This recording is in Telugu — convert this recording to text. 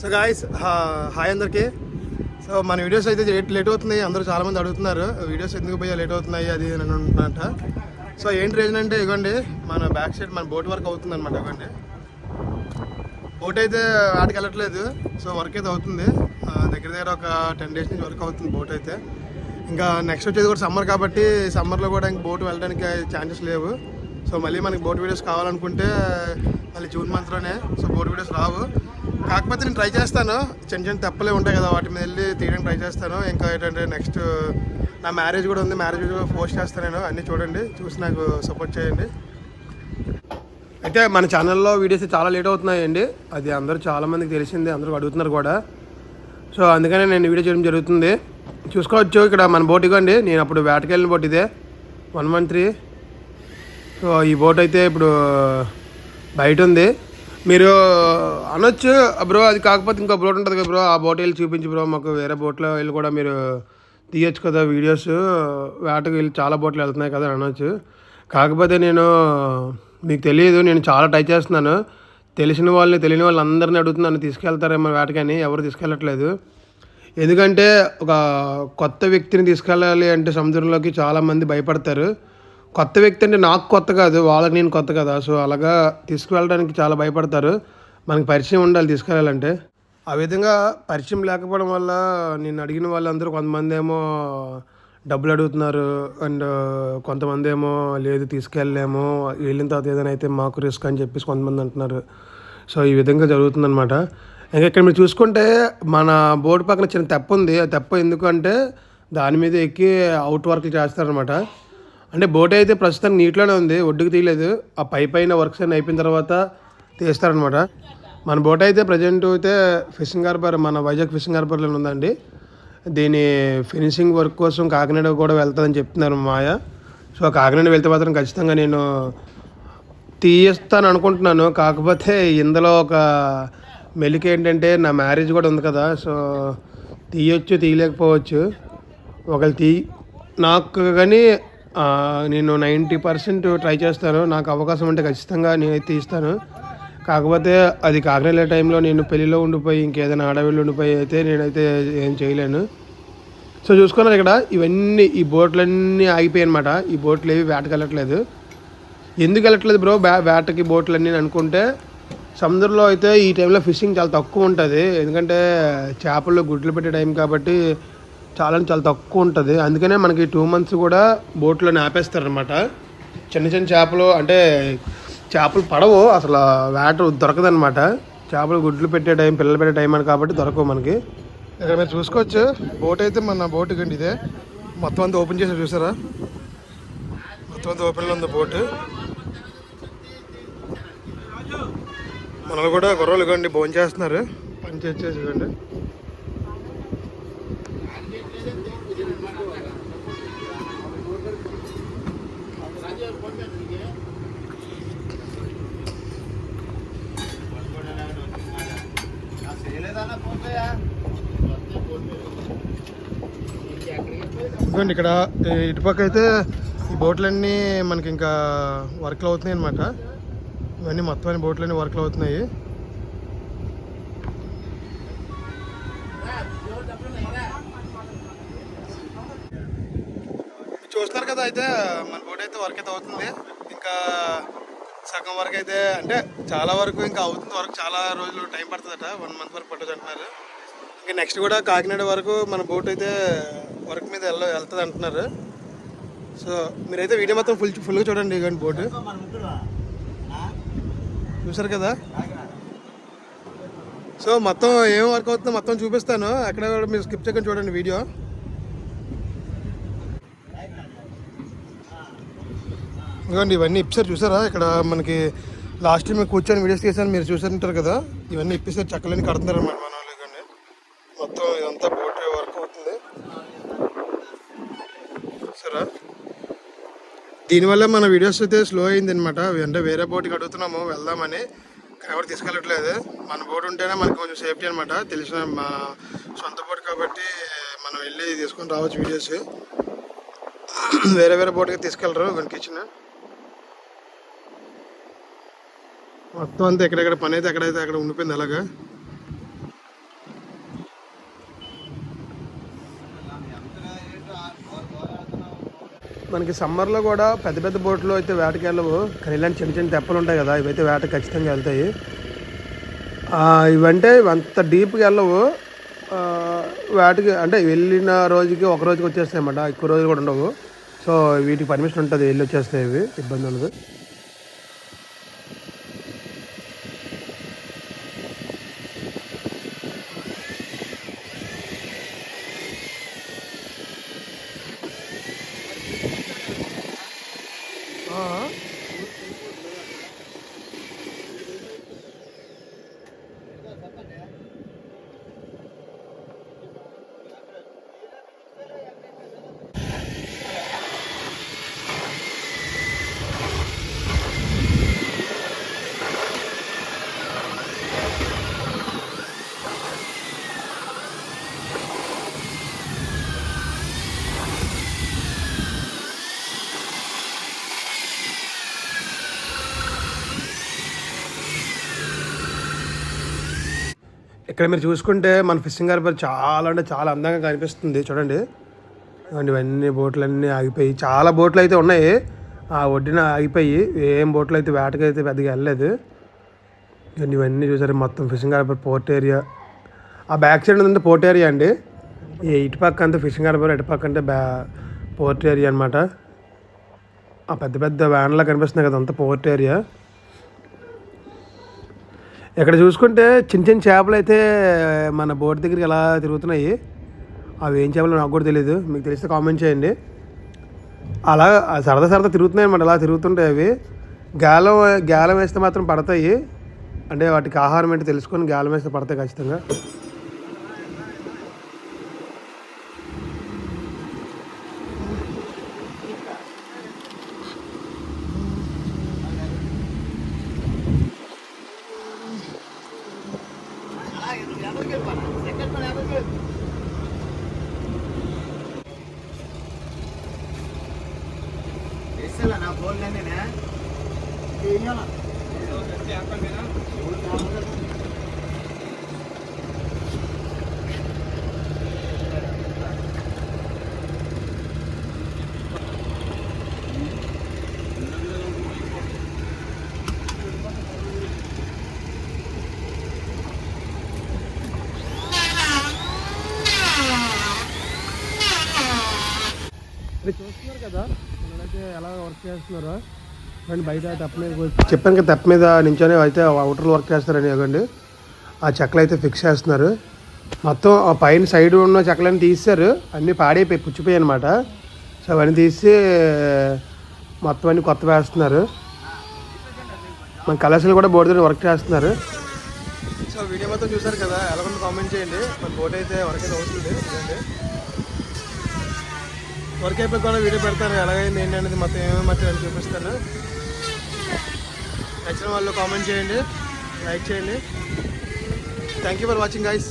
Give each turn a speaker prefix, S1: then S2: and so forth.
S1: సో గాయస్ హాయ్ అందరికీ. సో మన వీడియోస్ అయితే లేట్ లేట్ అవుతున్నాయి. అందరూ చాలామంది అడుగుతున్నారు వీడియోస్ ఎందుకు పోయా లేట్ అవుతున్నాయి? అది అని అంటున్నట్ట సో ఏంటి రీజన్ అంటే ఇవ్వండి మన బ్యాక్ సైడ్ మన బోట్ వర్క్ అవుతుంది అనమాట ఇవ్వండి బోట్ అయితే ఆటకి వెళ్ళట్లేదు. సో వర్క్ అయితే అవుతుంది. దగ్గర దగ్గర ఒక టెన్ డేస్ నుంచి వర్క్ అవుతుంది బోట్ అయితే. ఇంకా నెక్స్ట్ వచ్చేది కూడా సమ్మర్ కాబట్టి సమ్మర్లో కూడా ఇంక బోట్ వెళ్ళడానికి ఛాన్సెస్ లేవు. సో మళ్ళీ మనకి బోట్ వీడియోస్ కావాలనుకుంటే మళ్ళీ జూన్ మంత్లోనే సో బోట్ వీడియోస్ రావు. కాకపోతే నేను ట్రై చేస్తాను. చిన్న చిన్న తెప్పలే ఉంటాయి కదా వాటి మీద వెళ్ళి తీయడానికి ట్రై చేస్తాను. ఇంకా ఏంటంటే నెక్స్ట్ నా మ్యారేజ్ కూడా ఉంది. మ్యారేజ్ కూడా పోస్ట్ చేస్తాను నేను. అన్నీ చూడండి. చూసి నాకు సపోర్ట్ చేయండి. అయితే మన ఛానల్లో వీడియోస్ చాలా లేట్ అవుతున్నాయండి. అది అందరూ చాలామందికి తెలిసింది. అందరూ అడుగుతున్నారు కూడా. సో అందుకనే నేను వీడియో చేయడం జరుగుతుంది. చూసుకోవచ్చు. ఇక్కడ మన బోట్ ఇగోండి. నేను అప్పుడు వేటకెళ్ళిన బోట్ ఇదే. One one three. సో ఈ బోట్ అయితే ఇప్పుడు బయట ఉంది. మీరు అనొచ్చు బ్రో అది కాకపోతే ఇంకో బోట్ ఉంటుంది కదా బ్రో ఆ బోట్ వెళ్ళి చూపించి బ్రో మాకు వేరే బోట్లో వెళ్ళి కూడా మీరు తీయచ్చు కదా వీడియోస్ వేటకు వెళ్ళి చాలా బోట్లు వెళ్తున్నాయి కదా అనొచ్చు. కాకపోతే నేను మీకు తెలియదు నేను చాలా ట్రై చేస్తున్నాను. తెలిసిన వాళ్ళని తెలియని వాళ్ళందరినీ అడుగుతున్నాను తీసుకెళ్తారేమో వేటకని ఎవరు తీసుకెళ్ళట్లేదు. ఎందుకంటే ఒక కొత్త వ్యక్తిని తీసుకెళ్ళాలి అంటే సముద్రంలోకి చాలామంది భయపడతారు. కొత్త వ్యక్తి అంటే నాకు కొత్త కాదు వాళ్ళకి నేను కొత్త కదా. సో అలాగా తీసుకువెళ్ళడానికి చాలా భయపడతారు. మనకి పరిచయం ఉండాలి తీసుకెళ్ళాలంటే ఆ విధంగా పరిచయం లేకపోవడం వల్ల నేను అడిగిన వాళ్ళందరూ కొంతమంది ఏమో డబ్బులు అడుగుతున్నారు అండ్ కొంతమంది ఏమో లేదు తీసుకెళ్ళలేము వెళ్ళిన తర్వాత ఏదైనా అయితే మాకు రిస్క్ అని చెప్పేసి కొంతమంది అంటున్నారు. సో ఈ విధంగా జరుగుతుందన్నమాట. ఇంకా ఇక్కడ మీరు చూసుకుంటే మన బోర్డు పక్కన చిన్న తెప్ప ఉంది. ఆ తెప్ప ఎందుకంటే దాని మీద ఎక్కి అవుట్ వర్క్ చేస్తారనమాట అంటే బోట్ అయితే ప్రస్తుతం నీటిలోనే ఉంది ఒడ్డుకు తీయలేదు. ఆ పై పైన వర్క్స్ అన్నీ అయిపోయిన తర్వాత తీస్తారనమాట మన బోట్ అయితే ప్రజెంట్ అయితే ఫిషింగ్ హార్బర్ మన వైజాగ్ ఫిషింగ్ హార్బర్లో ఉందండి. దీని ఫినిషింగ్ వర్క్ కోసం కాకినాడ కూడా వెళ్తుందని చెప్తున్నారు మాయ. సో కాకినాడ వెళ్తే మాత్రం ఖచ్చితంగా నేను తీయిస్తాను అనుకుంటున్నాను. కాకపోతే ఇందులో ఒక మెలిక ఏంటంటే నా మ్యారేజ్ కూడా ఉంది కదా సో తీయొచ్చు తీయలేకపోవచ్చు. ఒకళ్ళు తీ నాకు కానీ నేను నైంటీ పర్సెంట్ ట్రై చేస్తాను. నాకు అవకాశం ఉంటే ఖచ్చితంగా నేనైతే తీస్తాను కాకపోతే అది కాకినాడ టైంలో నేను పెళ్ళిలో ఉండిపోయి ఇంకేదైనా ఆడవిళ్ళు ఉండిపోయి అయితే నేనైతే ఏం చేయలేను. సో చూసుకున్నారు ఇక్కడ ఇవన్నీ ఈ బోట్లన్నీ ఆగిపోయాయి అనమాట ఈ బోట్లు ఏవి వేటకెళ్ళట్లేదు ఎందుకు వెళ్ళట్లేదు బ్రో? బ్యా వేటకి బోట్లన్నీ అనుకుంటే సముద్రంలో అయితే ఈ టైంలో ఫిషింగ్ చాలా తక్కువ ఉంటుంది. ఎందుకంటే చేపలు గుడ్లు పెట్టే టైం కాబట్టి చాలా అంటే చాలా తక్కువ ఉంటుంది. అందుకనే మనకి టూ మంత్స్ కూడా బోట్లోనే ఆపేస్తారనమాట చిన్న చిన్న చేపలు అంటే చేపలు పడవు అసలు వేట దొరకదనమాట చేపలు గుడ్లు పెట్టే టైం పిల్లలు పెట్టే టైం అని కాబట్టి దొరకవు మనకి. ఇక్కడ మీరు చూసుకోవచ్చు బోట్ అయితే మన బోట్ కండి ఇదే. మొత్తం అంతా ఓపెన్ చేసి చూసారా? మొత్తం అంతా ఓపెన్లో ఉంది బోట్. మనల్ని కూడా గుర్రలు కండి భోజనం చేస్తున్నారు పని చేసేసి ఇవ్వండి ఇదిగోండి ఇక్కడ ఇటుపక్క అయితే ఈ బోట్లన్నీ మనకి ఇంకా వర్క్లు అవుతున్నాయి అనమాట ఇవన్నీ మొత్తం అన్ని బోట్లన్నీ వర్క్లు అవుతున్నాయి. చూస్తున్నారు కదా అయితే మన బోట్ అయితే వర్క్ అయితే అవుతుంది. ఇంకా సగం వరకు అయితే అంటే చాలా వరకు ఇంకా అవుతుంది వరకు చాలా రోజులు టైం పడుతుందట వన్ మంత్ వరకు పట్టదు అంటున్నారు. ఇంకా నెక్స్ట్ కూడా కాకినాడ వరకు మన బోట్ అయితే వర్క్ మీద వెళ్ళ వెళ్తుంది అంటున్నారు. సో మీరైతే వీడియో మొత్తం ఫుల్ ఫుల్గా చూడండి ఇవ్వండి బోట్. చూసారు కదా? సో మొత్తం ఏం వర్క్ అవుతుందో మొత్తం చూపిస్తాను. అక్కడ కూడా మీరు స్కిప్ చేయకుండా చూడండి వీడియో. ఇవ్వండి ఇవన్నీ ఇప్పారు చూసారా? ఇక్కడ మనకి లాస్ట్ టైం కూర్చొని వీడియోస్ తీసాను మీరు చూసారంటారు కదా? ఇవన్నీ ఇప్పిస్తారు చెక్కలని కడుతున్నారు అన్నమాట మొత్తం ఇదంతా బోట్ వర్క్ అవుతుంది. సరే. దీనివల్ల మన వీడియోస్ అయితే స్లో అయింది అనమాట అంటే వేరే బోట్కి అడుగుతున్నాము వెళ్దామని. ఎవరు తీసుకెళ్ళట్లేదు. మన బోట్ ఉంటేనే మనకు కొంచెం సేఫ్టీ అనమాట తెలిసిన మా సొంత బోట్ కాబట్టి మనం వెళ్ళి తీసుకొని రావచ్చు వీడియోస్. వేరే వేరే బోట్కి తీసుకెళ్ళరు వెనక మొత్తం అంతా ఎక్కడెక్కడ పని అయితే ఎక్కడైతే అక్కడ ఉండిపోయింది అలాగా. మనకి సమ్మర్లో కూడా పెద్ద పెద్ద బోట్లు అయితే వేటకి వెళ్ళవు కానీ ఇలాంటి చిన్న చిన్న తెప్పలు ఉంటాయి కదా ఇవైతే వేట ఖచ్చితంగా వెళ్తాయి. ఇవంటే అంత డీప్గా వెళ్ళవు. వేటకి అంటే వెళ్ళిన రోజుకి ఒక రోజుకి వచ్చేస్తాయి అన్నమాట. ఎక్కువ రోజులు కూడా ఉండవు. సో వీటికి పర్మిషన్ ఉంటుంది వెళ్ళి వచ్చేస్తాయి ఇవి. ఇబ్బంది ఉండదు. Huh? ఇక్కడ మీరు చూసుకుంటే మన ఫిషింగ్ హార్బర్ చాలా అంటే చాలా అందంగా కనిపిస్తుంది చూడండి. ఇవన్నీ బోట్లు అన్నీ ఆగిపోయి చాలా బోట్లు అయితే ఉన్నాయి. ఆ ఒడ్డున ఆగిపోయి ఏం బోట్లు అయితే వేటకైతే పెద్దగా వెళ్ళలేదు. ఇవన్నీ ఇవన్నీ చూసారు మొత్తం ఫిషింగ్ హార్బర్ పోర్ట్ ఏరియా. ఆ బ్యాక్ సైడ్ అంతా పోర్ట్ ఏరియా అండి. ఈ ఇటు పక్క అంతా ఫిషింగ్ హార్బర్ ఇటు పక్క అంటే బ్యా పోర్ట్ ఏరియా అనమాట ఆ పెద్ద పెద్ద వ్యాన్లా కనిపిస్తున్నాయి కదా అంతా పోర్ట్ ఏరియా. ఇక్కడ చూసుకుంటే చిన్న చిన్న చేపలు అయితే మన బోట్ దగ్గరికి ఎలా తిరుగుతున్నాయి అవి ఏం చేపలు నాకు కూడా తెలియదు మీకు తెలిస్తే కామెంట్ చేయండి. అలా సరదా సరదా తిరుగుతున్నాయి అన్నమాట. అలా తిరుగుతుంటాయి అవి. గాలం గాలం వేస్తే మాత్రం పడతాయి. అంటే వాటికి ఆహారం ఏంటో తెలుసుకొని గాలం వేస్తే పడతాయి ఖచ్చితంగా.
S2: నా ఫోన్ నేనే
S1: ఇది చూస్తున్నారు కదా ఎలా వర్క్ చేస్తున్నారో. అండ్ బయట తెప్ప మీద కూర్చో- చెప్పాను కదా తెప్ప మీద నించొని అయితే అవుటర్ వర్క్ చేస్తారని ఇవ్వండి ఆ చెక్కలు అయితే ఫిక్స్ చేస్తున్నారు. మొత్తం ఆ పైన సైడ్ ఉన్న చెక్కలన్నీ తీసారు అన్నీ పాడైపోయి పుచ్చిపోయాయి అనమాట సో అవన్నీ తీసి మొత్తం అన్ని కొత్త వేస్తున్నారు. మన కలర్స్లు కూడా బోర్డు దగ్గర వర్క్ చేస్తున్నారు. సో వీడియో మొత్తం చూసారు కదా ఎలా ఉందో కామెంట్ చేయండి. మన బోట్ అయితే వర్క్ అయితే అవుతుంది. చూడండి వర్క్ అయిపోయి కూడా వీడియో పెడతాను ఎలాగైంది ఏంటి అనేది మొత్తం ఏమేమి మర్చిపోయి చూపిస్తాను. నచ్చిన వాళ్ళు కామెంట్ చేయండి లైక్ చేయండి. Thank you for watching guys